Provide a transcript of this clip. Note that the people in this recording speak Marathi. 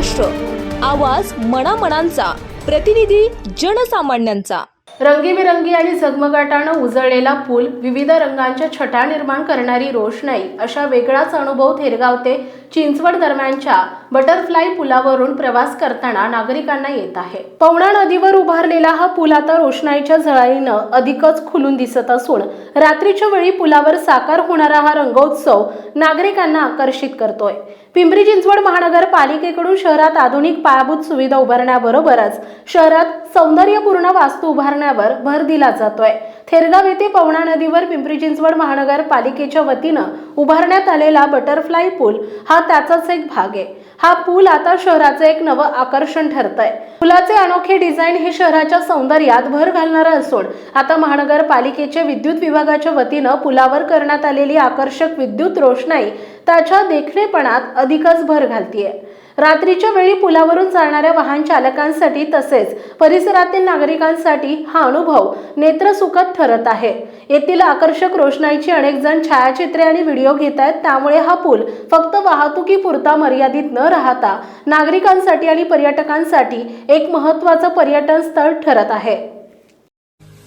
महाराष्ट्र. आवाज मनामनांचा प्रतिनिधी जनसामान्यांचा. रंगीबिरंगी आणि झगमगाटानं उजळलेला पूल विविध रंगांच्या छटा निर्माण करणारी रोषणाई अशा वेगळाच अनुभव थेरगावते चिंचवड दरम्यानच्या बटरफ्लाय पुलावरून प्रवास करताना नागरिकांना येत आहे. पवना नदीवर उभारलेला हा पूल आता रोषणाईच्या झळाईनं अधिकच खुलून दिसत असून रात्रीच्या वेळी पुलावर साकार होणारा हा रंगोत्सव नागरिकांना आकर्षित करतोय. पिंपरी चिंचवड महानगरपालिकेकडून शहरात आधुनिक पायाभूत सुविधा उभारण्याबरोबरच शहरात सौंदर्यपूर्ण वास्तू उभारण्यावर भर दिला जातोय. थेरगाव येथे पवना नदीवर पिंपरी चिंचवड महानगरपालिकेच्या वतीनं उभारण्यात आलेला बटरफ्लाय पूल हा त्याचाच एक भाग आहे. हा पूल आता शहराचं एक नवं आकर्षण ठरतंय. पुलाचे अनोखे डिझाईन हे शहराच्या सौंदर्यात भर घालणारं असून आता महानगरपालिकेच्या विद्युत विभागाच्या वतीनं पुलावर करण्यात आलेली आकर्षक विद्युत रोषणाई त्याच्या देखणेपणात अधिकच भर घालतीये. रात्रीच्या वेळी पुलावरून चालणाऱ्या वाहन चालकांसाठी तसेच परिसरातील नागरिकांसाठी हा अनुभव नेत्रसुखद ठरत आहे. येथील आकर्षक रोषणाईची अनेक जण छायाचित्रे आणि व्हिडिओ घेत आहेत. त्यामुळे हा पूल फक्त वाहतुकीपुरता मर्यादित न राहता नागरिकांसाठी आणि पर्यटकांसाठी एक महत्त्वाचं पर्यटन स्थळ ठरत आहे.